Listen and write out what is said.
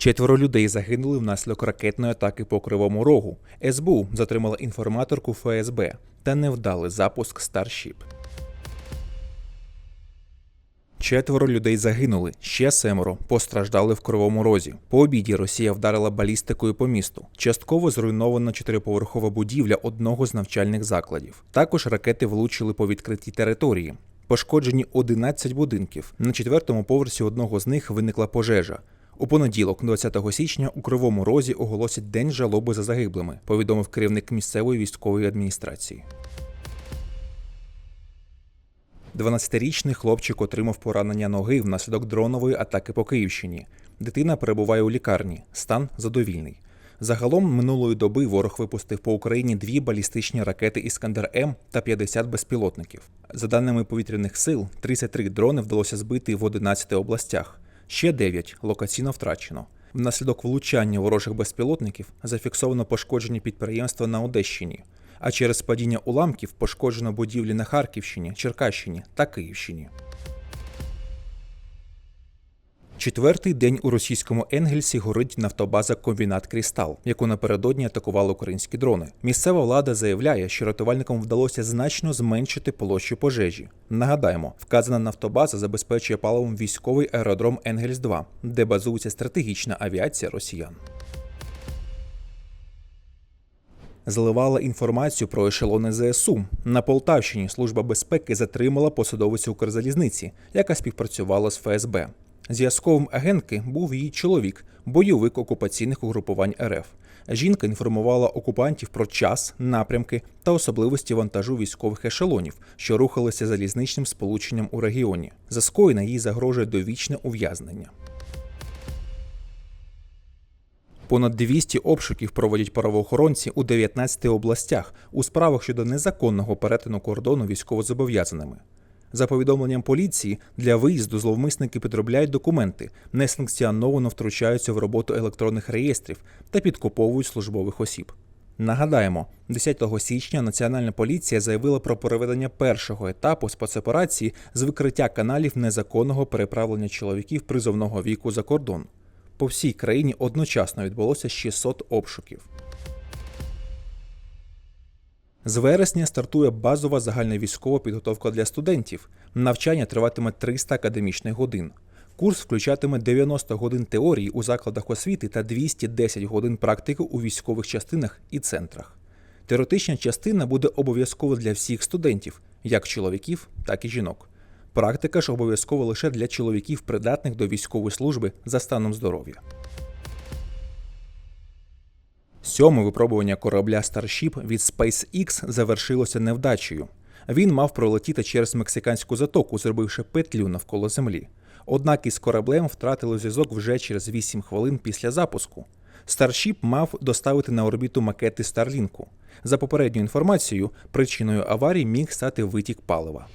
Четверо людей загинули внаслідок ракетної атаки по Кривому Рогу. СБУ затримала інформаторку ФСБ та невдалий запуск Старшіп. Четверо людей загинули, ще семеро постраждали в Кривому Розі. По обіді Росія вдарила балістикою по місту. Частково зруйнована чотириповерхова будівля одного з навчальних закладів. Також ракети влучили по відкритій території. Пошкоджені 11 будинків. На четвертому поверсі одного з них виникла пожежа. У понеділок, 20 січня, у Кривому Розі оголосять День жалоби за загиблими, повідомив керівник місцевої військової адміністрації. 12-річний хлопчик отримав поранення ноги внаслідок дронової атаки по Київщині. Дитина перебуває у лікарні. Стан задовільний. Загалом минулої доби ворог випустив по Україні дві балістичні ракети Іскандер М та 50 безпілотників. За даними повітряних сил, 33 дрони вдалося збити в 11 областях. Ще 9 локаційно втрачено. Внаслідок влучання ворожих безпілотників зафіксовано пошкоджені підприємства на Одещині, а через падіння уламків пошкоджено будівлі на Харківщині, Черкащині та Київщині. Четвертий день у російському Енгельсі горить нафтобаза Комбінат Крістал, яку напередодні атакували українські дрони. Місцева влада заявляє, що рятувальникам вдалося значно зменшити площу пожежі. Нагадаємо, вказана нафтобаза забезпечує паливом військовий аеродром Енгельс 2 де базується стратегічна авіація росіян. Заливала інформацію про ешелони ЗСУ. На Полтавщині Служба безпеки затримала посадовицю Укрзалізниці, яка співпрацювала з ФСБ. Зв'язковим агентки був її чоловік, бойовик окупаційних угрупувань РФ. Жінка інформувала окупантів про час, напрямки та особливості вантажу військових ешелонів, що рухалися залізничним сполученням у регіоні. За скоєне їй загрожує довічне ув'язнення. Понад 200 обшуків проводять правоохоронці у 19 областях у справах щодо незаконного перетину кордону військовозобов'язаними. За повідомленням поліції, для виїзду зловмисники підробляють документи, несанкціоновано втручаються в роботу електронних реєстрів та підкуповують службових осіб. Нагадаємо, 10 січня Національна поліція заявила про проведення першого етапу спецоперації з викриття каналів незаконного переправлення чоловіків призовного віку за кордон. По всій країні одночасно відбулося 600 обшуків. З вересня стартує базова загальновійськова підготовка для студентів. Навчання триватиме 300 академічних годин. Курс включатиме 90 годин теорії у закладах освіти та 210 годин практики у військових частинах і центрах. Теоретична частина буде обов'язкова для всіх студентів, як чоловіків, так і жінок. Практика ж обов'язкова лише для чоловіків, придатних до військової служби за станом здоров'я. Сьоме випробування корабля Starship від SpaceX завершилося невдачею. Він мав пролетіти через мексиканську затоку, зробивши петлю навколо землі. Однак із кораблем втратили зв'язок вже через 8 хвилин після запуску. Starship мав доставити на орбіту макети Старлінку. За попередньою інформацією, причиною аварії міг стати витік палива.